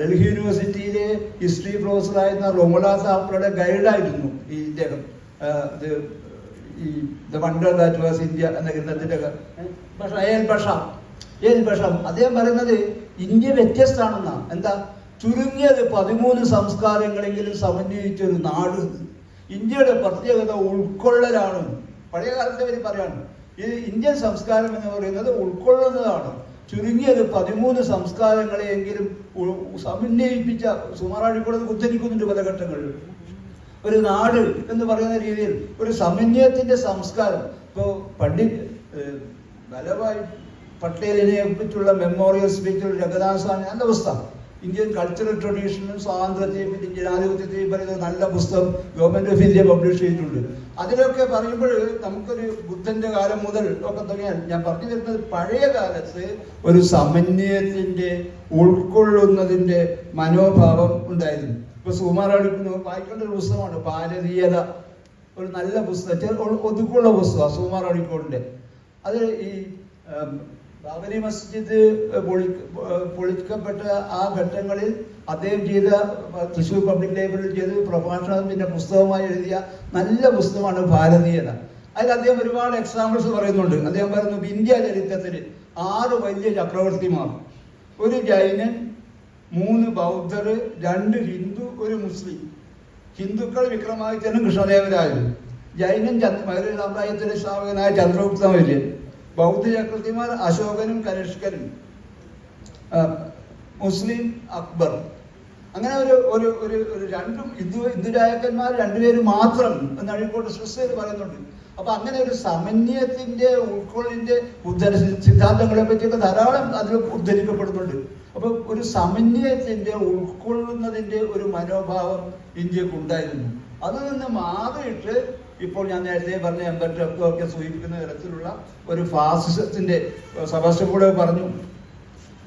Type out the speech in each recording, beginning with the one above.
ഡൽഹി യൂണിവേഴ്സിറ്റിയിലെ ഹിസ്റ്ററി പ്രൊഫസറായിരുന്ന റോമുല സാഫ്രയുടെ ഗൈഡായിരുന്നു ഈ ഇദ്ദേഹം. ഈ the wonder that was India എന്ന ബഷം അദ്ദേഹം പറയുന്നത് ഇന്ത്യ വ്യത്യസ്തമാണെന്നാ. എന്താ? ചുരുങ്ങിയത് പതിമൂന്ന് സംസ്കാരങ്ങളെങ്കിലും സമന്വയിച്ച ഒരു നാട്. ഇന്ത്യയുടെ പ്രത്യേകത ഉൾക്കൊള്ളലാണ്. പഴയ കാലത്തെ പറയാണ്. ഇത് ഇന്ത്യൻ സംസ്കാരം എന്ന് പറയുന്നത് ഉൾക്കൊള്ളുന്നതാണ്. ചുരുങ്ങിയത് പതിമൂന്ന് സംസ്കാരങ്ങളെയെങ്കിലും സമന്വയിപ്പിച്ച സുമാറാഴിക്കൂടെ ഉദ്ധരിക്കുന്നുണ്ട് പല ഘട്ടങ്ങളിൽ ഒരു നാട് എന്ന് പറയുന്ന രീതിയിൽ ഒരു സമന്വയത്തിന്റെ സംസ്കാരം. ഇപ്പോ പണ്ഡിറ്റ് വല്ലഭായ് പട്ടേലിനെ പറ്റിയുള്ള മെമ്മോറിയൽ സ്പീച്ചിൽ ജഗന്നാഥ് സ്വാമി നല്ല പുസ്തകം ഇന്ത്യൻ കൾച്ചറൽ ട്രഡീഷനും സ്വാതന്ത്ര്യത്തെയും പിന്നെ ജനാധിപത്യത്തെയും പറയുന്ന നല്ല പുസ്തകം ഗവൺമെന്റ് ഓഫ് ഇന്ത്യ പബ്ലിഷ് ചെയ്തിട്ടുണ്ട്. അതിലൊക്കെ പറയുമ്പോൾ നമുക്കൊരു ബുദ്ധന്റെ കാലം മുതൽ ഒക്കെ തുടങ്ങിയാൽ ഞാൻ പറഞ്ഞു തരുന്നത് പഴയ കാലത്ത് ഒരു സമന്വയത്തിന്റെ ഉൾക്കൊള്ളുന്നതിന്റെ മനോഭാവം ഉണ്ടായിരുന്നു. ഇപ്പൊ സുമാറാടിക്കുന്നു വായിക്കേണ്ട ഒരു പുസ്തകമാണ് ഭാരതീയത ഒരു നല്ല പുസ്തകം ഒതുക്കുള്ള പുസ്തകം സുമാർ അടിക്കോടിന്റെ അത് ഈ ബാബരി മസ്ജിദ് പൊളി പൊളിക്കപ്പെട്ട ആ ഘട്ടങ്ങളിൽ അദ്ദേഹം ചെയ്ത തൃശ്ശൂർ പബ്ലിക് ലൈബ്രറിയിൽ ചെയ്ത പ്രഭാഷണം പിന്നെ പുസ്തകമായി എഴുതിയ നല്ല പുസ്തകമാണ് ഭാരതീയത അതിൽ അദ്ദേഹം ഒരുപാട് എക്സാമ്പിൾസ് പറയുന്നുണ്ട്. അദ്ദേഹം പറയുന്നു ഇന്ത്യ ചരിത്രത്തിൽ ആറ് വലിയ ചക്രവർത്തിമാർ. ഒരു ജൈനൻ മൂന്ന് ബൗദ്ധർ രണ്ട് ഹിന്ദു ഒരു മുസ്ലിം. ഹിന്ദുക്കൾ വിക്രമാദിത്യനും കൃഷ്ണദേവരായരും ജൈനൻ ചന്ദ്ര മൗര്യ സാമ്രാജ്യത്തിന്റെ സ്ഥാപകനായ ചന്ദ്രഗുപ്ത മൗര്യൻ ബൗദ്ധ ചക്രവർത്തിമാർ അശോകനും കനിഷ്കനും മുസ്ലിം അക്ബർ. അങ്ങനെ ഒരു ഒരു ഒരു ഒരു രണ്ടും ഹിന്ദു ഹിന്ദു രാജാക്കന്മാർ രണ്ടുപേരും മാത്രം എന്ന് അഴീക്കോട്ട് സൃഷ്ടിയിൽ പറയുന്നുണ്ട്. അപ്പൊ അങ്ങനെ ഒരു സമന്യത്തിന്റെ ഉൾക്കൊള്ളിന്റെ ഉദ്ധര സിദ്ധാന്തങ്ങളെ പറ്റിയൊക്കെ ധാരാളം അതിൽ ഉദ്ധരിക്കപ്പെടുന്നുണ്ട്. അപ്പൊ ഒരു സമന്യത്തിന്റെ ഉൾക്കൊള്ളുന്നതിന്റെ ഒരു മനോഭാവം ഇന്ത്യയ്ക്ക് ഉണ്ടായിരുന്നു അതിൽ നിന്ന് മാറിയിട്ട് ഇപ്പോൾ ഞാൻ നേരത്തെ പറഞ്ഞ എൺപറ്റൊക്കെ ഒക്കെ സൂചിപ്പിക്കുന്ന തരത്തിലുള്ള ഒരു ഫാസിസത്തിന്റെ സഭാസ്റ്റർ കൂടെ പറഞ്ഞു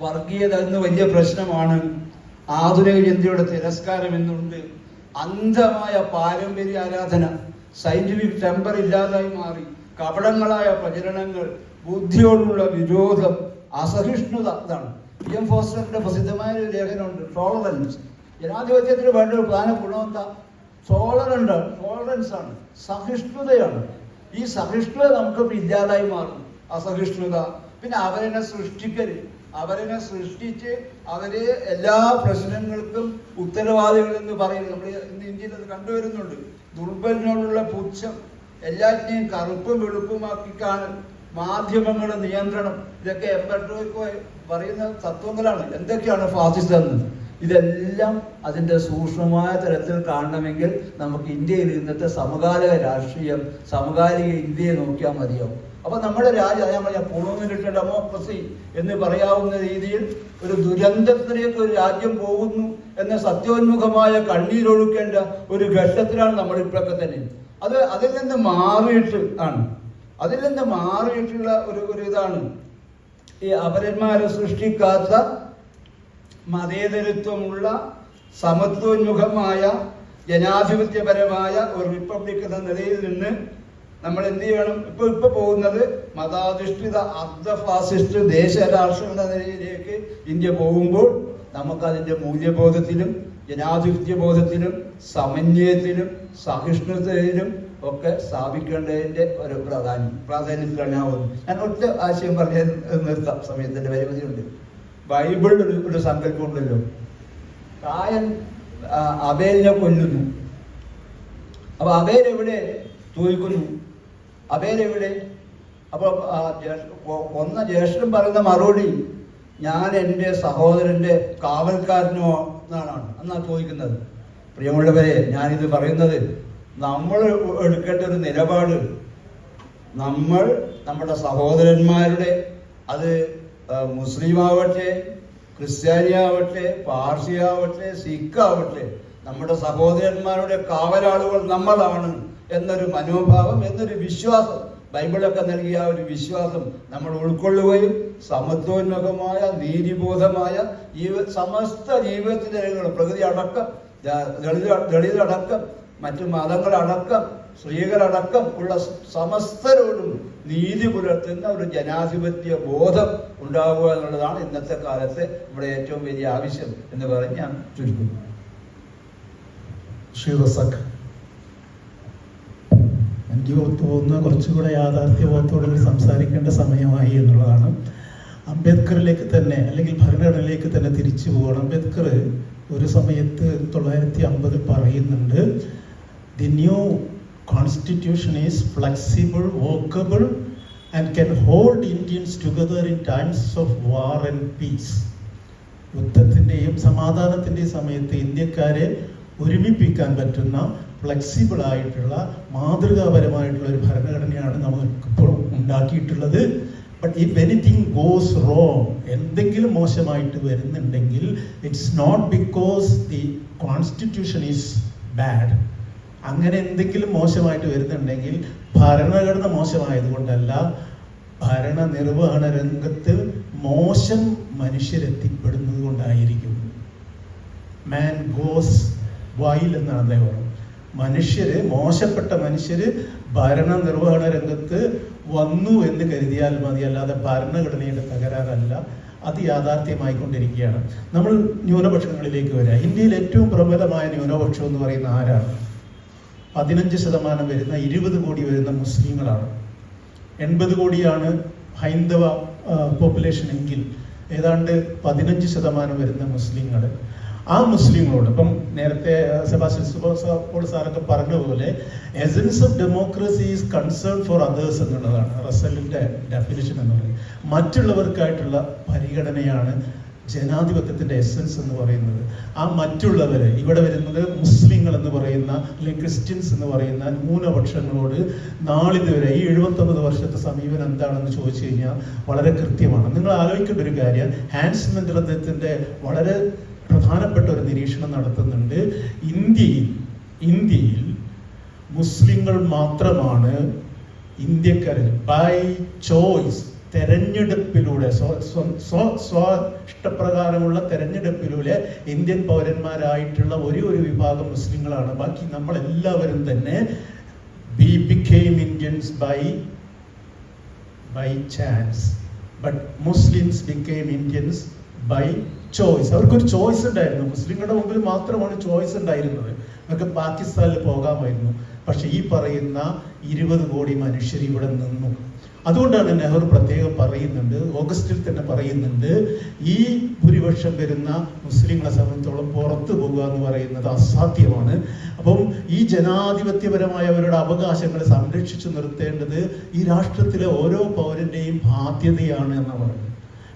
വർഗീയത എന്ന് വലിയ പ്രശ്നമാണ്. ആധുനിക ഇന്ത്യയുടെ തിരസ്കാരം എന്നുണ്ട് അന്ധമായ പാരമ്പര്യ ആരാധന സയന്റിഫിക് ടെമ്പർ ഇല്ലാതായി മാറി കപടങ്ങളായ പ്രചരണങ്ങൾ ബുദ്ധിയോടുള്ള വിരോധം അസഹിഷ്ണുത ഇതാണ്. പി എം ഫോസ്റ്ററിന്റെ പ്രസിദ്ധമായ ഒരു ലേഖനമുണ്ട് ടോളറൻസ് ജനാധിപത്യത്തിന് വേണ്ട ഒരു പ്രധാന ഗുണം എന്താ ആണ് ടോളറൻസ് ആണ് സഹിഷ്ണുതയാണ്. ഈ സഹിഷ്ണുത നമുക്ക് ഇല്ലാതായി മാറും. അസഹിഷ്ണുത. പിന്നെ അവരെന്നെ സൃഷ്ടിക്കരുത് അവരെന്നെ സൃഷ്ടിച്ച് അവർ എല്ലാ പ്രശ്നങ്ങൾക്കും ഉത്തരവാദികൾ എന്ന് പറയുന്നത് നമ്മൾ ഇന്ന് ഇന്ത്യയിൽ അത് കണ്ടുവരുന്നുണ്ട്. ദുർബലിനോടുള്ള പുച്ഛം എല്ലാറ്റിനെയും കറുപ്പും വെളുപ്പുമാക്കി കാണൽ മാധ്യമങ്ങളുടെ നിയന്ത്രണം. ഇതൊക്കെ എംബർട്ടോയ്ക്കോ പറയുന്ന തത്വങ്ങളാണ്. എന്തൊക്കെയാണ് ഫാസിസ്റ്റ് എന്ന് ഇതെല്ലാം അതിന്റെ സൂക്ഷ്മമായ തരത്തിൽ കാണണമെങ്കിൽ നമുക്ക് ഇന്ത്യയിൽ ഇന്നത്തെ സമകാലിക രാഷ്ട്രീയം സമകാലിക ഇന്ത്യയെ നോക്കിയാൽ മതിയാവും അപ്പൊ നമ്മുടെ രാജ്യം ഞാൻ പറഞ്ഞ കിട്ടിയ ഡെമോക്രസി എന്ന് പറയാവുന്ന രീതിയിൽ ഒരു ദുരന്തത്തിലേക്ക് ഒരു രാജ്യം പോകുന്നു എന്ന സത്യോന്മുഖമായ കണ്ണീരൊഴുക്കേണ്ട ഒരു ഘട്ടത്തിലാണ് നമ്മൾ ഇപ്പോഴൊക്കെ തന്നെ അത് അതിൽ നിന്ന് മാറിയിട്ട് ആണ്. അതിൽ നിന്ന് മാറിയിട്ടുള്ള ഒരു ഒരു ഇതാണ് ഈ അപരന്മാരെ സൃഷ്ടിക്കാത്ത മതേതരത്വമുള്ള സമത്വോന്മുഖമായ ജനാധിപത്യപരമായ ഒരു റിപ്പബ്ലിക് എന്ന നിലയിൽ നിന്ന് നമ്മൾ എന്ത് ചെയ്യണം? ഇപ്പൊ ഇപ്പൊ പോകുന്നത് മതാധിഷ്ഠിത അർദ്ധ ഫാസിസ്റ്റ് ദേശരാഷ്ട്രം എന്ന നിലയിലേക്ക് ഇന്ത്യ പോകുമ്പോൾ നമുക്കതിന്റെ മൂല്യബോധത്തിലും ജനാധിപത്യ ബോധത്തിലും സമന്വയത്തിലും സഹിഷ്ണുതയിലും ഒക്കെ സ്ഥാപിക്കേണ്ടതിന്റെ ഒരു പ്രാധാന്യം പ്രാധാന്യത്തിലാണ് ഞാൻ ഒറ്റ ആശയം പറഞ്ഞ നിർത്താം. സമയത്തിന്റെ പരിമിതിയുണ്ട്. ബൈബിളിൽ ഒരു ഒരു സങ്കല്പം ഉണ്ടല്ലോ. കായൻ അബേലിനെ കൊല്ലുന്നു. അപ്പൊ അബേൽ എവിടെ? അബേലെവിടെ അബേൽ എവിടെ? അപ്പൊ ആ ജ്യേഷ്ഠ- കൊ- കൊന്ന ജ്യേഷ്ഠൻ പറയുന്ന മറുപടി ഞാൻ എന്റെ സഹോദരന്റെ കാവൽക്കാരനോ എന്നാണ് എന്നാ ചോദിക്കുന്നത്. പ്രിയമുള്ളവരെ ഞാനിത് പറയുന്നത് നമ്മൾ എടുക്കേണ്ട ഒരു നിലപാട് നമ്മൾ നമ്മുടെ സഹോദരന്മാരുടെ അത് മുസ്ലിം ആവട്ടെ ക്രിസ്ത്യാനി ആവട്ടെ പാർസി ആവട്ടെ സിഖ് ആവട്ടെ നമ്മുടെ സഹോദരന്മാരുടെ കാവലാളുകൾ നമ്മളാണ് എന്നൊരു മനോഭാവം എന്നൊരു വിശ്വാസം ബൈബിളൊക്കെ നൽകിയ ആ ഒരു വിശ്വാസം നമ്മൾ ഉൾക്കൊള്ളുകയും സമത്വോന്മുഖമായ നീതിബോധമായ ഈ സമസ്ത ജീവിതത്തിന്റെ പ്രകൃതി അടക്കം ദളിതടക്കം മറ്റു മതങ്ങളടക്കം സ്ത്രീകളടക്കം ഉള്ള സമസ്തരോടും നീതി പുലർത്തുന്ന ഒരു ജനാധിപത്യ ബോധം ഉണ്ടാവുക എന്നുള്ളതാണ് ഇന്നത്തെ കാലത്ത് ഇവിടെ ഏറ്റവും വലിയ ആവശ്യം എന്ന് പറഞ്ഞ് ഞാൻ ചുരുക്കുന്നു. എനിക്ക് തോന്നുന്ന കുറച്ചുകൂടെ യാഥാർത്ഥ്യബോധത്തോടെ സംസാരിക്കേണ്ട സമയമായി എന്നുള്ളതാണ്. അംബേദ്കറിലേക്ക് തന്നെ അല്ലെങ്കിൽ ഭരണഘടനയിലേക്ക് തന്നെ തിരിച്ചു പോകണം. അംബേദ്കർ ഒരു സമയത്ത് തൊള്ളായിരത്തി അമ്പത് പറയുന്നുണ്ട് the new constitution is flexible workable and can hold Indians together in times of war and peace യുദ്ധത്തിന്റെയും സമാധാനത്തിന്റെയും സമയത്ത് ഇന്ത്യക്കാരെ ഒരുമിപ്പിക്കാൻ പറ്റുന്ന ഫ്ലെക്സിബിൾ ആയിട്ടുള്ള മാതൃകാപരമായിട്ടുള്ള ഒരു ഭരണഘടനയാണ് നമ്മൾ ഇപ്പോൾ ഉണ്ടാക്കിയിട്ടുള്ളത്. But if anything goes wrong എന്തെങ്കിലും മോശമായിട്ട് വരുന്നുണ്ടെങ്കിൽ it's not because the constitution is bad അങ്ങനെ എന്തെങ്കിലും മോശമായിട്ട് വരുന്നുണ്ടെങ്കിൽ ഭരണഘടന മോശമായതുകൊണ്ടല്ല ഭരണ നിർവഹണ രംഗത്ത് മോശം മനുഷ്യരെത്തിപ്പെടുന്നത് കൊണ്ടായിരിക്കും മാൻ ഗോസ് വൈൽ എന്നാണ് അദ്ദേഹം. മനുഷ്യര് മോശപ്പെട്ട മനുഷ്യര് ഭരണ നിർവഹണ രംഗത്ത് വന്നു എന്ന് കരുതിയാൽ മതി. അല്ലാതെ ഭരണഘടനയുടെ തകരാറല്ല അത് യാഥാർത്ഥ്യമായിക്കൊണ്ടിരിക്കുകയാണ്. നമ്മൾ ന്യൂനപക്ഷങ്ങളിലേക്ക് വരിക ഇന്ത്യയിൽ ഏറ്റവും പ്രബലമായ ന്യൂനപക്ഷം എന്ന് പറയുന്ന ആരാണ്? പതിനഞ്ച് ശതമാനം വരുന്ന ഇരുപത് കോടി വരുന്ന മുസ്ലിങ്ങളാണ്. എൺപത് കോടിയാണ് ഹൈന്ദവ പോപ്പുലേഷൻ എങ്കിൽ ഏതാണ്ട് പതിനഞ്ച് ശതമാനം വരുന്ന മുസ്ലിങ്ങൾ ആ മുസ്ലിങ്ങളോട് ഇപ്പം നേരത്തെ സെബാസ്റ്റ്യൻ സാറൊക്കെ പറഞ്ഞ പോലെ essence of democracy is concern for others എന്നുള്ളതാണ് റസലിന്റെ ഡെഫിനിഷൻ എന്ന് പറയുന്നത്. മറ്റുള്ളവർക്കായിട്ടുള്ള പരിഗണനയാണ് ജനാധിപത്യത്തിന്റെ എസൻസ് എന്ന് പറയുന്നത്. ആ മറ്റുള്ളവര് ഇവിടെ വരുന്നത് മുസ്ലിങ്ങൾ എന്ന് പറയുന്ന അല്ലെങ്കിൽ ക്രിസ്ത്യൻസ് എന്ന് പറയുന്ന ന്യൂനപക്ഷങ്ങളോട് നാളിതുവരെ ഈ എഴുപത്തൊമ്പത് വർഷത്തെ സമീപനം എന്താണെന്ന് ചോദിച്ചു കഴിഞ്ഞാൽ വളരെ കൃത്യമാണ്. നിങ്ങൾ ആലോചിക്കേണ്ട ഒരു കാര്യം ഹാൻസ് മന്ത്രത്തിന്റെ വളരെ പ്രധാനപ്പെട്ട ഒരു നിരീക്ഷണം നടത്തുന്നുണ്ട്. ഇന്ത്യയിൽ ഇന്ത്യയിൽ മുസ്ലിങ്ങൾ മാത്രമാണ് ഇന്ത്യക്കാരിൽ ബൈ ചോയ്സ് തെരഞ്ഞെടുപ്പിലൂടെ സ്വ- സ്വ- ഇഷ്ടപ്രകാരമുള്ള തെരഞ്ഞെടുപ്പിലൂടെ ഇന്ത്യൻ പൗരന്മാരായിട്ടുള്ള ഒരേ ഒരു വിഭാഗം മുസ്ലിങ്ങളാണ്. ബാക്കി നമ്മളെല്ലാവരും തന്നെ be became Indians by by chance but Muslims became Indians by choice അവർക്കൊരു ചോയ്സ് ഉണ്ടായിരുന്നു. മുസ്ലിങ്ങളുടെ മുമ്പിൽ മാത്രമാണ് ചോയ്സ് ഉണ്ടായിരുന്നത്. അവർക്ക് പാകിസ്ഥാനിൽ പോകാമായിരുന്നു. പക്ഷെ ഈ പറയുന്ന ഇരുപത് കോടി മനുഷ്യർ ഇവിടെ നിന്നു. അതുകൊണ്ടാണ് നെഹ്റു പ്രത്യേകം പറയുന്നുണ്ട് ഓഗസ്റ്റിൽ തന്നെ പറയുന്നുണ്ട് ഈ ഭൂരിപക്ഷം വരുന്ന മുസ്ലിങ്ങളെ സംബന്ധിച്ചോളം പുറത്തു പോകുക എന്ന് പറയുന്നത് അസാധ്യമാണ്. അപ്പം ഈ ജനാധിപത്യപരമായ അവരുടെ അവകാശങ്ങളെ സംരക്ഷിച്ചു നിർത്തേണ്ടത് ഈ രാഷ്ട്രത്തിലെ ഓരോ പൗരന്റെയും ബാധ്യതയാണ് എന്ന് പറയുന്നത്.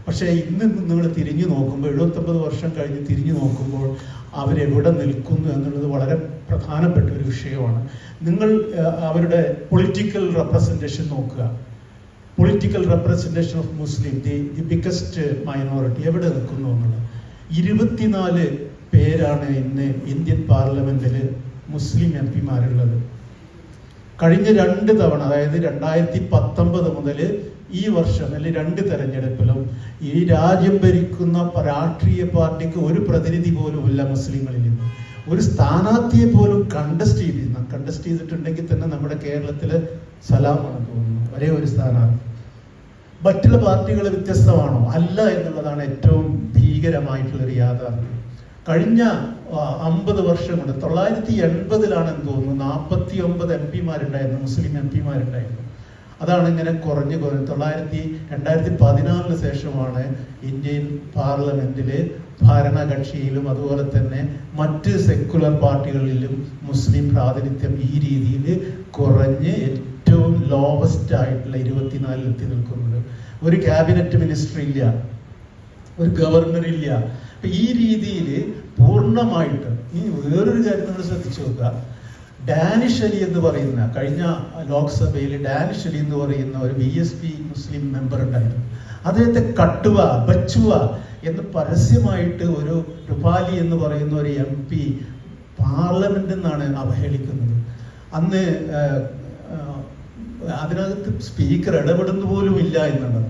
പക്ഷേ ഇന്ന് നിങ്ങൾ തിരിഞ്ഞു നോക്കുമ്പോൾ എഴുപത്തൊമ്പത് വർഷം കഴിഞ്ഞ് തിരിഞ്ഞു നോക്കുമ്പോൾ അവരെവിടെ നിൽക്കുന്നു എന്നുള്ളത് വളരെ പ്രധാനപ്പെട്ട ഒരു വിഷയമാണ്. നിങ്ങൾ അവരുടെ പൊളിറ്റിക്കൽ റെപ്രസെന്റേഷൻ നോക്കുക. Political representation of Muslim the the biggest minority എവിടെ നിൽക്കുന്നു എന്നുള്ളത്? ഇരുപത്തിനാല് പേരാണ് ഇന്ന് ഇന്ത്യൻ പാർലമെന്റിൽ മുസ്ലിം എം പിമാരുള്ളത്. കഴിഞ്ഞ രണ്ട് തവണ അതായത് രണ്ടായിരത്തി പത്തൊമ്പത് മുതൽ ഈ വർഷം അല്ലെങ്കിൽ രണ്ട് തെരഞ്ഞെടുപ്പിലും ഈ രാജ്യം ഭരിക്കുന്ന രാഷ്ട്രീയ പാർട്ടിക്ക് ഒരു പ്രതിനിധി പോലും ഇല്ല മുസ്ലിങ്ങളിൽ നിന്ന് ഒരു സ്ഥാനാർത്ഥിയെ പോലും കണ്ടസ്റ്റ് ചെയ്തിരുന്ന കണ്ടസ്റ്റ് ചെയ്തിട്ടുണ്ടെങ്കിൽ തന്നെ നമ്മുടെ കേരളത്തിൽ സലാമാണ് തോന്നുന്നു ഒരേ ഒരു സ്ഥാനാർത്ഥി. മറ്റുള്ള പാർട്ടികൾ വ്യത്യസ്തമാണോ? അല്ല എന്നുള്ളതാണ് ഏറ്റവും ഭീകരമായിട്ടുള്ളൊരു യാഥാർത്ഥ്യം. കഴിഞ്ഞ അമ്പത് വർഷം കൊണ്ട് തൊള്ളായിരത്തി എൺപതിലാണെന്ന് തോന്നുന്നു നാൽപ്പത്തി ഒമ്പത് എം പിമാരുണ്ടായിരുന്നു മുസ്ലിം എം പിമാരുണ്ടായിരുന്നു. അതാണ് ഇങ്ങനെ കുറഞ്ഞു കുറഞ്ഞു. തൊള്ളായിരത്തി രണ്ടായിരത്തി പതിനാലിന് ശേഷമാണ് ഇന്ത്യൻ പാർലമെന്റിൽ ഭരണകക്ഷിയിലും അതുപോലെ തന്നെ മറ്റ് സെക്കുലർ പാർട്ടികളിലും മുസ്ലിം പ്രാതിനിധ്യം ഈ രീതിയിൽ കുറഞ്ഞ് ഏറ്റവും ലോവസ്റ്റ് ആയിട്ടുള്ള ഇരുപത്തിനാലിൽ എത്തി നിൽക്കുന്നത് ഒരു ക്യാബിനറ്റ് മിനിസ്റ്റർ ഇല്ല ഒരു ഗവർണർ ഇല്ല. അപ്പൊ ഈ രീതിയിൽ പൂർണമായിട്ട് ഇനി വേറൊരു കാര്യം നമ്മൾ ശ്രദ്ധിച്ചു നോക്കുക. ഡാനിഷ് അലി എന്ന് പറയുന്ന കഴിഞ്ഞ ലോക്സഭയിൽ ഡാനിഷ് അലി എന്ന് പറയുന്ന ഒരു B S P Muslim member ഉണ്ടായിരുന്നു. അദ്ദേഹത്തെ കട്ടുവ ബച്ചുവ എന്ന് പരസ്യമായിട്ട് ഒരു റുപാലി എന്ന് പറയുന്ന ഒരു എം പി പാർലമെന്റിൽ നിന്നാണ് അവഹേളിക്കുന്നത്. അന്ന് അതിനകത്ത് സ്പീക്കർ ഇടപെടുന്നു പോലും ഇല്ല എന്നുള്ളത്.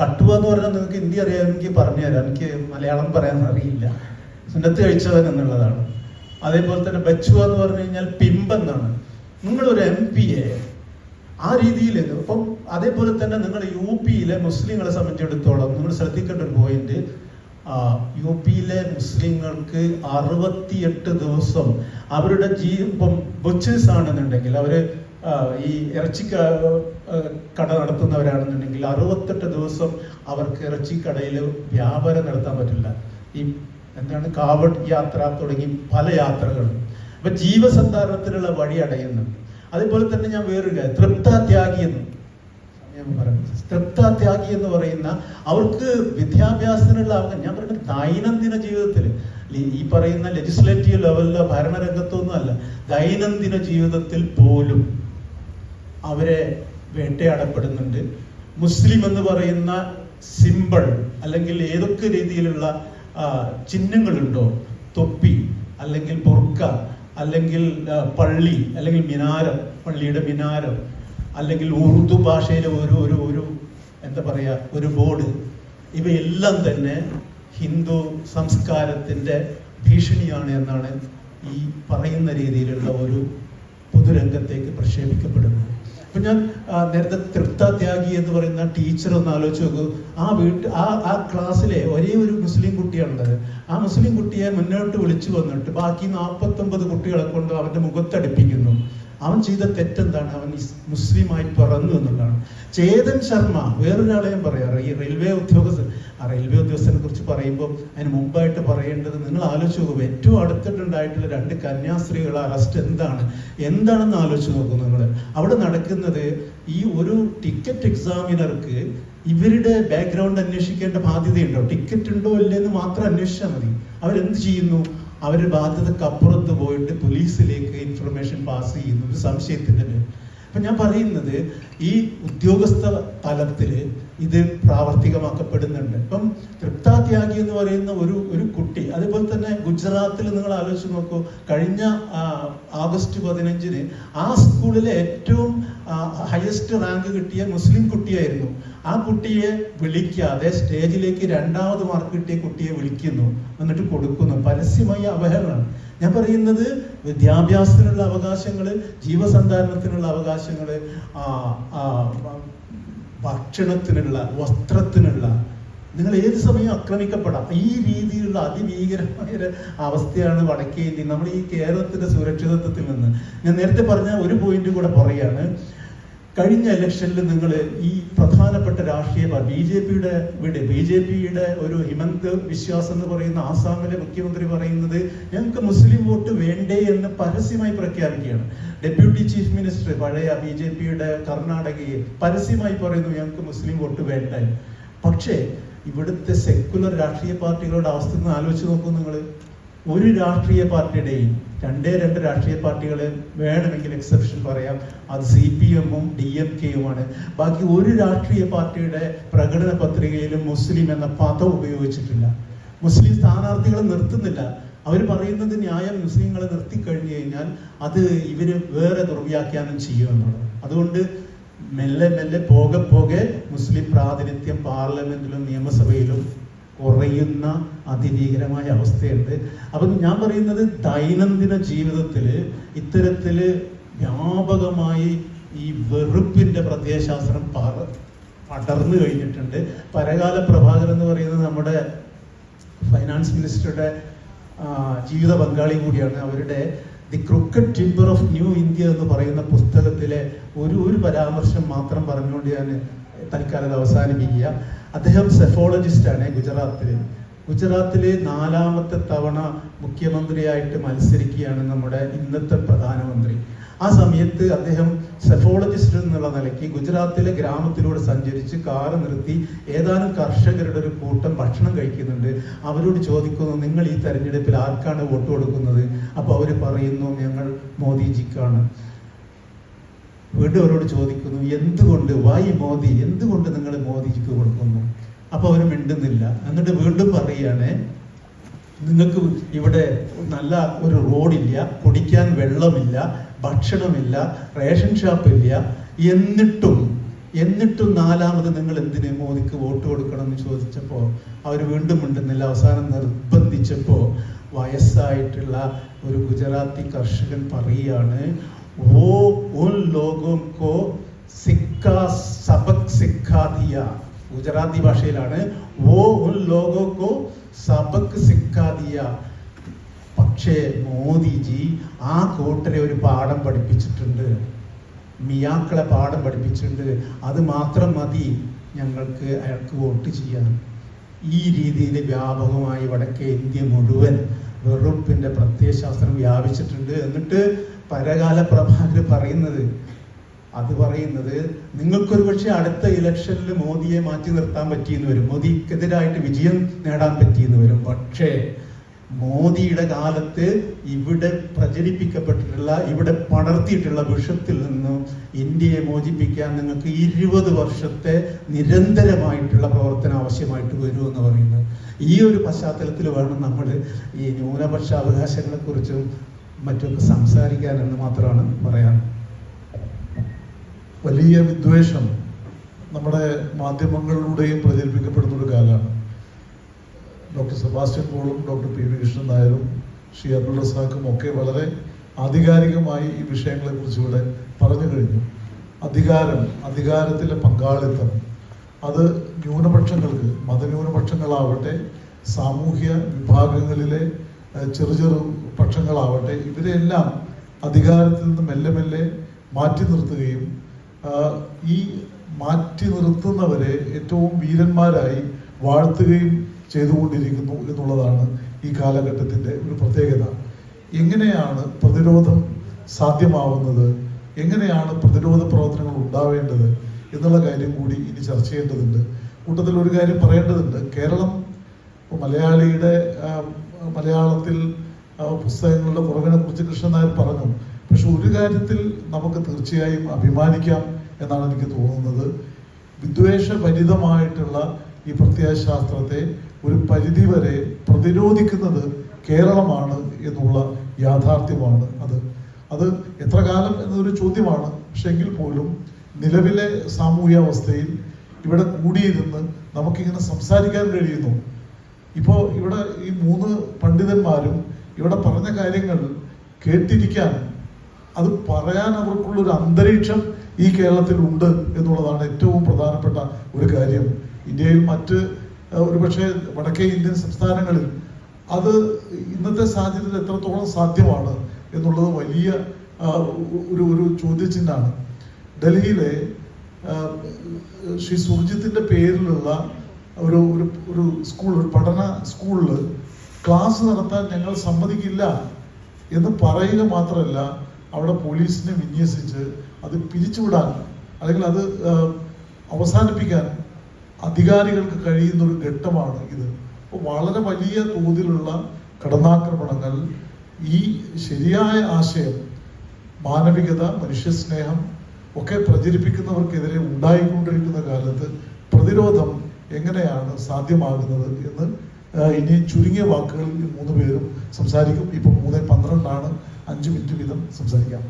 കട്ടുവ എന്ന് പറഞ്ഞാൽ നിങ്ങൾക്ക് ഹിന്ദി അറിയാമെങ്കിൽ പറഞ്ഞുതരാം എനിക്ക് മലയാളം പറയാൻ അറിയില്ല. സുന്നത്ത് കഴിച്ചവൻ എന്നുള്ളതാണ്. അതേപോലെ തന്നെ ബച്ചുവ എന്ന് പറഞ്ഞു കഴിഞ്ഞാൽ പിമ്പെന്നാണ് നിങ്ങളൊരു എം പിയെ ആ രീതിയിൽ ഇപ്പം അതേപോലെ തന്നെ നിങ്ങൾ യു പിയിലെ മുസ്ലിങ്ങളെ സംബന്ധിച്ചിടത്തോളം നിങ്ങൾ ശ്രദ്ധിക്കേണ്ട ഒരു പോയിന്റ് യു പിയിലെ മുസ്ലിങ്ങൾക്ക് അറുപത്തിയെട്ട് ദിവസം അവരുടെ ജീ ഇപ്പം ബുച്ചേഴ്സ് ആണെന്നുണ്ടെങ്കിൽ അവർ ഈ ഇറച്ചി കട നടത്തുന്നവരാണെന്നുണ്ടെങ്കിൽ അറുപത്തെട്ട് ദിവസം അവർക്ക് ഇറച്ചിക്കടയിൽ വ്യാപാരം നടത്താൻ പറ്റില്ല. ഈ എന്താണ് കാവഡ് യാത്ര തുടങ്ങി പല യാത്രകളും. അപ്പൊ ജീവസന്ധാരണത്തിനുള്ള വഴി അടയുന്നു അതേപോലെ തന്നെ ഞാൻ വേറൊരു തൃപ്താത്യാഗി എന്ന്. ഞാൻ ത്യാഗി എന്ന് പറയുന്ന അവർക്ക് വിദ്യാഭ്യാസത്തിനുള്ള അവകാശം. ഞാൻ പറയുന്നത് ദൈനംദിന ജീവിതത്തിൽ ഈ പറയുന്ന ലെജിസ്ലേറ്റീവ് ലെവലിലെ ഭരണരംഗത്തൊന്നും അല്ല. ദൈനംദിന ജീവിതത്തിൽ പോലും അവരെ വേട്ടയാടപ്പെടുന്നുണ്ട്. മുസ്ലിം എന്ന് പറയുന്ന സിമ്പിൾ അല്ലെങ്കിൽ ഏതൊക്കെ രീതിയിലുള്ള ചിഹ്നങ്ങളുണ്ടോ? തൊപ്പി അല്ലെങ്കിൽ ബുർക്ക അല്ലെങ്കിൽ പള്ളി അല്ലെങ്കിൽ മിനാരം പള്ളിയുടെ മിനാരം അല്ലെങ്കിൽ ഉറുദു ഭാഷയിലെ ഒരു ഒരു ഒരു എന്താ പറയുക ഒരു ബോർഡ്. ഇവയെല്ലാം തന്നെ ഹിന്ദു സംസ്കാരത്തിന്റെ ഭീഷണിയാണ് എന്നാണ് ഈ പറയുന്ന രീതിയിലുള്ള ഒരു പൊതുരംഗത്തേക്ക് പ്രക്ഷേപിക്കപ്പെടുന്നത്. അപ്പം ഞാൻ നേരത്തെ തൃപ്താത്യാഗി എന്ന് പറയുന്ന ടീച്ചർ ഒന്ന് ആലോചിച്ച് നോക്കൂ. ആ വീട്ട് ആ ആ ക്ലാസ്സിലെ ഒരേ ഒരു മുസ്ലിം കുട്ടിയാണുള്ളത്. ആ മുസ്ലിം കുട്ടിയെ മുന്നോട്ട് വിളിച്ചു വന്നിട്ട് ബാക്കി നാൽപ്പത്തൊമ്പത് കുട്ടികളെ കൊണ്ട് അവന്റെ മുഖത്തടിപ്പിക്കുന്നു. അവൻ ചെയ്ത തെറ്റെന്താണ്? അവൻ മുസ്ലിമായി പറന്നു എന്നുള്ളതാണ്. ചേതൻ ശർമ്മ വേറൊരാളെ ഞാൻ പറയാറ് ഈ റെയിൽവേ ഉദ്യോഗസ്ഥൻ ആ റെയിൽവേ ഉദ്യോഗസ്ഥനെ കുറിച്ച് പറയുമ്പോൾ അതിന് മുമ്പായിട്ട് പറയേണ്ടത് നിങ്ങൾ ആലോചിച്ച് നോക്കുക ഏറ്റവും അടുത്തിട്ടുണ്ടായിട്ടുള്ള രണ്ട് കന്യാസ്ത്രീകളെ അറസ്റ്റ് എന്താണ്? എന്താണെന്ന് ആലോചിച്ച് നോക്കൂ നിങ്ങൾ. അവിടെ നടക്കുന്നത് ഈ ഒരു ടിക്കറ്റ് എക്സാമിനർക്ക് ഇവരുടെ ബാക്ക്ഗ്രൗണ്ട് അന്വേഷിക്കേണ്ട ബാധ്യതയുണ്ടോ? ടിക്കറ്റ് ഉണ്ടോ ഇല്ലെന്ന് മാത്രം അന്വേഷിച്ചാൽ മതി. അവരെന്ത് ചെയ്യുന്നു? അവർ ബാധ്യതക്കപ്പുറത്ത് പോയിട്ട് പോലീസിലേക്ക് ഇൻഫർമേഷൻ പാസ് ചെയ്യുന്നു ഒരു സംശയത്തിന്റെ അപ്പം ഞാൻ പറയുന്നത് ഈ ഉദ്യോഗസ്ഥ തലത്തിൽ ഇത് പ്രാവർത്തികമാക്കപ്പെടുന്നുണ്ട്. ഇപ്പം തൃപ്താത്യാഗി എന്ന് പറയുന്ന ഒരു ഒരു കുട്ടി അതുപോലെ തന്നെ ഗുജറാത്തിൽ നിങ്ങൾ ആലോചിച്ച് നോക്കൂ കഴിഞ്ഞ ആഗസ്റ്റ് പതിനഞ്ചിന് ആ സ്കൂളിലെ ഏറ്റവും ഹയസ്റ്റ് റാങ്ക് കിട്ടിയ മുസ്ലിം കുട്ടിയായിരുന്നു. ആ കുട്ടിയെ വിളിക്കാതെ സ്റ്റേജിലേക്ക് രണ്ടാമത് മാർക്ക് കിട്ടിയ കുട്ടിയെ വിളിക്കുന്നു. എന്നിട്ട് കൊടുക്കുന്നു. പരസ്യമായ അവഹേളനം ഞാൻ പറയുന്നത് വിദ്യാഭ്യാസത്തിനുള്ള അവകാശങ്ങൾ ജീവസന്ധാരണത്തിനുള്ള ആ, ഭക്ഷണത്തിനുള്ള വസ്ത്രത്തിനുള്ള നിങ്ങൾ ഏത് സമയവും ആക്രമിക്കപ്പെടാം? ഈ രീതിയിലുള്ള അതിഭീകരമായ ഒരു അവസ്ഥയാണ് വടക്കേ ഇന്ത്യ. നമ്മൾ ഈ കേരളത്തിന്റെ സുരക്ഷിതത്വത്തിൽ നിന്ന് ഞാൻ നേരത്തെ പറഞ്ഞ ഒരു പോയിന്റ് കൂടെ പറയാണ് കഴിഞ്ഞ ഇലക്ഷനിൽ നിങ്ങൾ ഈ പ്രധാനപ്പെട്ട രാഷ്ട്രീയ ബി ജെ പിയുടെ ഇവിടെ ബി ജെ പിയുടെ ഒരു ഹിമന്ത് വിശ്വാസ് എന്ന് പറയുന്ന ആസാമിലെ മുഖ്യമന്ത്രി പറയുന്നത് ഞങ്ങൾക്ക് മുസ്ലിം വോട്ട് വേണ്ടേ എന്ന് പരസ്യമായി പ്രഖ്യാപിക്കുകയാണ്. ഡെപ്യൂട്ടി ചീഫ് മിനിസ്റ്റർ പഴയ ബി ജെ പിയുടെ കർണാടകയെ പരസ്യമായി പറയുന്നു ഞങ്ങൾക്ക് മുസ്ലിം വോട്ട് വേണ്ട പക്ഷേ ഇവിടുത്തെ സെക്കുലർ രാഷ്ട്രീയ പാർട്ടികളുടെ അവസ്ഥ ഒന്ന് ആലോചിച്ച് നോക്കൂ നിങ്ങൾ. ഒരു രാഷ്ട്രീയ പാർട്ടിയുടെയും രണ്ടേ രണ്ട് രാഷ്ട്രീയ പാർട്ടികളെ വേണമെങ്കിൽ എക്സെപ്ഷൻ പറയാം. അത് സി പി എമ്മും ഡി എം കെയുമാണ് ബാക്കി ഒരു രാഷ്ട്രീയ പാർട്ടിയുടെ പ്രകടന പത്രികയിലും മുസ്ലിം എന്ന പദം ഉപയോഗിച്ചിട്ടില്ല. മുസ്ലിം സ്ഥാനാർത്ഥികളെ നിർത്തുന്നില്ല. അവർ പറയുന്നത് ന്യായം മുസ്ലിങ്ങളെ നിർത്തി കഴിഞ്ഞു കഴിഞ്ഞാൽ അത് ഇവർ വേറെ ദുർവ്യാഖ്യാനം ചെയ്യും ചെയ്യുമെന്നുള്ളത് അതുകൊണ്ട് മെല്ലെ മെല്ലെ പോകെ പോകെ മുസ്ലിം പ്രാതിനിധ്യം പാർലമെന്റിലും നിയമസഭയിലും കുറയുന്ന അതിഭീകരമായ അവസ്ഥയുണ്ട്. അപ്പം ഞാൻ പറയുന്നത് ദൈനംദിന ജീവിതത്തിൽ ഇത്തരത്തിൽ വ്യാപകമായി ഈ വെറുപ്പിന്റെ പ്രത്യയശാസ്ത്രം പറ പടർന്നു കഴിഞ്ഞിട്ടുണ്ട്. പരകാല പ്രഭാകർ എന്ന് പറയുന്നത് നമ്മുടെ ഫൈനാൻസ് മിനിസ്റ്ററുടെ ജീവിത പങ്കാളി കൂടിയാണ്. അവരുടെ the crooked timber of new India എന്ന് പറയുന്ന പുസ്തകത്തിലെ ഒരു ഒരു പരാമർശം മാത്രം പറഞ്ഞുകൊണ്ട് ഞാൻ തൽക്കാലം അവസാനിപ്പിക്കുക. അദ്ദേഹം സെഫോളജിസ്റ്റ് ആണ് ഗുജറാത്തിൽ ഗുജറാത്തിലെ നാലാമത്തെ തവണ മുഖ്യമന്ത്രിയായിട്ട് മത്സരിക്കുകയാണ് നമ്മുടെ ഇന്നത്തെ പ്രധാനമന്ത്രി. ആ സമയത്ത് അദ്ദേഹം സെഫോളജിസ്റ്റ് എന്നുള്ള നിലയ്ക്ക് ഗുജറാത്തിലെ ഗ്രാമത്തിലൂടെ സഞ്ചരിച്ച് കാറ് നിർത്തി ഏതാനും കർഷകരുടെ ഒരു കൂട്ടം ഭക്ഷണം കഴിക്കുന്നുണ്ട്. അവരോട് ചോദിക്കുന്നു നിങ്ങൾ ഈ തെരഞ്ഞെടുപ്പിൽ ആർക്കാണ് വോട്ട് കൊടുക്കുന്നത്? അപ്പോൾ അവർ പറയുന്നു ഞങ്ങൾ മോദിജിക്കാണ്. വീണ്ടും അവരോട് ചോദിക്കുന്നു എന്തുകൊണ്ട്? വായി മോദി? എന്തുകൊണ്ട് നിങ്ങൾ മോദിക്ക് കൊടുക്കുന്നു? അപ്പൊ അവർ മിണ്ടുന്നില്ല. എന്നിട്ട് വീണ്ടും പറയാണ് നിങ്ങൾക്ക് ഇവിടെ നല്ല ഒരു റോഡില്ല കുടിക്കാൻ വെള്ളമില്ല ഭക്ഷണമില്ല റേഷൻ ഷോപ്പില്ല. എന്നിട്ടും എന്നിട്ടും നാലാമത് നിങ്ങൾ എന്തിനു മോദിക്ക് വോട്ട് കൊടുക്കണം എന്ന് ചോദിച്ചപ്പോൾ അവർ വീണ്ടും മിണ്ടുന്നില്ല. അവസാനം നിർബന്ധിച്ചപ്പോൾ വയസ്സായിട്ടുള്ള ഒരു ഗുജറാത്തി കർഷകൻ പറയുകയാണ് वो उन लोगों को सिक्का सबक सिखा दिया ഗുജറാത്തി ഭാഷയിലാണ് വോ ഉൻ ലോഗോ കോ സബക് സിക്കാ ദിയ പക്ഷേ മോദിജി ആ കൂട്ടരെ ഒരു പാഠം പഠിപ്പിച്ചിട്ടുണ്ട് മിയാക്കളെ പാഠം പഠിപ്പിച്ചിട്ടുണ്ട് അത് മാത്രം മതി ഞങ്ങൾക്ക് അയാൾക്ക് വോട്ട് ചെയ്യാൻ ഈ രീതിയിൽ വ്യാപകമായി വടക്കേ ഇന്ത്യ മുഴുവൻ വെറുപ്പിന്റെ പ്രത്യയശാസ്ത്രം വ്യാപിച്ചിട്ടുണ്ട് എന്നിട്ട് പരകാല പ്രഭാകർ പറയുന്നത് അത് പറയുന്നത് നിങ്ങൾക്കൊരു പക്ഷേ അടുത്ത ഇലക്ഷനിൽ മോദിയെ മാറ്റി നിർത്താൻ പറ്റിയെന്ന് വരും. മോദിക്കെതിരായിട്ട് വിജയം നേടാൻ പറ്റിയെന്ന് വരും. പക്ഷേ മോദിയുടെ കാലത്ത് ഇവിടെ പ്രചരിപ്പിക്കപ്പെട്ടിട്ടുള്ള ഇവിടെ പടർത്തിയിട്ടുള്ള വിഷത്തിൽ നിന്നും ഇന്ത്യയെ മോചിപ്പിക്കാൻ നിങ്ങൾക്ക് ഇരുപത് വർഷത്തെ നിരന്തരമായിട്ടുള്ള പ്രവർത്തനം ആവശ്യമായിട്ട് വരുമെന്ന് പറയുന്നത്. ഈ ഒരു പശ്ചാത്തലത്തിൽ വേണം നമ്മൾ ഈ ന്യൂനപക്ഷ അവകാശങ്ങളെ സംസാരിക്കാൻ സംസാരിക്കാനെന്ന് മാത്രമാണ് പറയാൻ. വലിയ വിദ്വേഷം നമ്മുടെ മാധ്യമങ്ങളിലൂടെയും പ്രചരിപ്പിക്കപ്പെടുന്ന ഒരു കാലമാണ്. ഡോക്ടർ സെബാസ്റ്റ്യൻ പോളും ഡോക്ടർ പി വി കൃഷ്ണൻ നായരും ശ്രീ അബ്ദുൾ റസാഖും ഒക്കെ വളരെ ആധികാരികമായി ഈ വിഷയങ്ങളെക്കുറിച്ച് ഇവിടെ പറഞ്ഞു കഴിഞ്ഞു. അധികാരം അധികാരത്തിലെ പങ്കാളിത്തം അത് ന്യൂനപക്ഷങ്ങൾക്ക് മതന്യൂനപക്ഷങ്ങളാവട്ടെ സാമൂഹ്യ വിഭാഗങ്ങളിലെ ചെറു ചെറു പക്ഷങ്ങളാവട്ടെ ഇവരെല്ലാം അധികാരത്തിൽ നിന്ന് മെല്ലെ മെല്ലെ മാറ്റി നിർത്തുകയും ഈ മാറ്റി നിർത്തുന്നവരെ ഏറ്റവും വീരന്മാരായി വാഴ്ത്തുകയും ചെയ്തുകൊണ്ടിരിക്കുന്നു എന്നുള്ളതാണ് ഈ കാലഘട്ടത്തിന്റെ ഒരു പ്രത്യേകത. എങ്ങനെയാണ് പ്രതിരോധം സാധ്യമാവുന്നത്? എങ്ങനെയാണ് പ്രതിരോധ പ്രവർത്തനങ്ങൾ ഉണ്ടാവേണ്ടത് എന്നുള്ള കാര്യം കൂടി ഇനി ചർച്ച ചെയ്യേണ്ടതുണ്ട്. കൂട്ടത്തിൽ ഒരു കാര്യം പറയേണ്ടതുണ്ട്. കേരളം മലയാളിയുടെ മലയാളത്തിൽ പുസ്തകങ്ങളുടെ കുറവിനെ കുറിച്ച് കൃഷ്ണൻ നായർ പറഞ്ഞു. പക്ഷെ ഒരു കാര്യത്തിൽ നമുക്ക് തീർച്ചയായും അഭിമാനിക്കാം എന്നാണ് എനിക്ക് തോന്നുന്നത്. വിദ്വേഷഭരിതമായിട്ടുള്ള ഈ പ്രത്യയശാസ്ത്രത്തെ ഒരു പരിധിവരെ പ്രതിരോധിക്കുന്നത് കേരളമാണ് എന്നുള്ള യാഥാർത്ഥ്യമാണ് അത്. അത് എത്ര കാലം എന്നൊരു ചോദ്യമാണ്. പക്ഷെ എങ്കിൽ പോലും നിലവിലെ സാമൂഹ്യ അവസ്ഥയിൽ ഇവിടെ കൂടിയിരുന്ന് നമുക്കിങ്ങനെ സംസാരിക്കാൻ കഴിയുന്നു. ഇപ്പോൾ ഇവിടെ ഈ മൂന്ന് പണ്ഡിതന്മാരും ഇവിടെ പറഞ്ഞ കാര്യങ്ങൾ കേട്ടിരിക്കാൻ അത് പറയാൻ അവർക്കുള്ളൊരു അന്തരീക്ഷം ഈ കേരളത്തിൽ ഉണ്ട് എന്നുള്ളതാണ് ഏറ്റവും പ്രധാനപ്പെട്ട ഒരു കാര്യം. ഇന്ത്യയിൽ മറ്റ് ഒരുപക്ഷെ വടക്കേ ഇന്ത്യൻ സംസ്ഥാനങ്ങളിൽ അത് ഇന്നത്തെ സാഹചര്യത്തിൽ എത്രത്തോളം സാധ്യമാണ് എന്നുള്ളത് വലിയ ഒരു ഒരു ചോദ്യചിഹ്നമാണ്. ഡൽഹിയിലെ ശ്രീ സുർജിത്തിന്റെ പേരിലുള്ള ഒരു ഒരു സ്കൂൾ ഒരു പഠന സ്കൂളിൽ ക്ലാസ് നടത്താൻ ഞങ്ങൾ സമ്മതിക്കില്ല എന്ന് പറയുക മാത്രമല്ല അവിടെ പോലീസിനെ വിന്യസിച്ച് അത് പിരിച്ചുവിടാൻ അല്ലെങ്കിൽ അത് അവസാനിപ്പിക്കാൻ അധികാരികൾക്ക് കഴിയുന്ന ഒരു ഘട്ടമാണ് ഇത്. അപ്പോൾ വളരെ വലിയ തോതിലുള്ള കടന്നാക്രമണങ്ങൾ ഈ ശരിയായ ആശയം മാനവികത മനുഷ്യസ്നേഹം ഒക്കെ പ്രചരിപ്പിക്കുന്നവർക്കെതിരെ ഉണ്ടായിക്കൊണ്ടിരിക്കുന്ന കാലത്ത് പ്രതിരോധം എങ്ങനെയാണ് സാധ്യമാകുന്നത് എന്ന് ഇനി ചുരുങ്ങിയ വാക്കുകളിൽ മൂന്ന് പേരും സംസാരിക്കും. ഇപ്പം മൂന്ന് പന്ത്രണ്ടാണ്. അഞ്ച് മിനിറ്റ് വീതം സംസാരിക്കാം.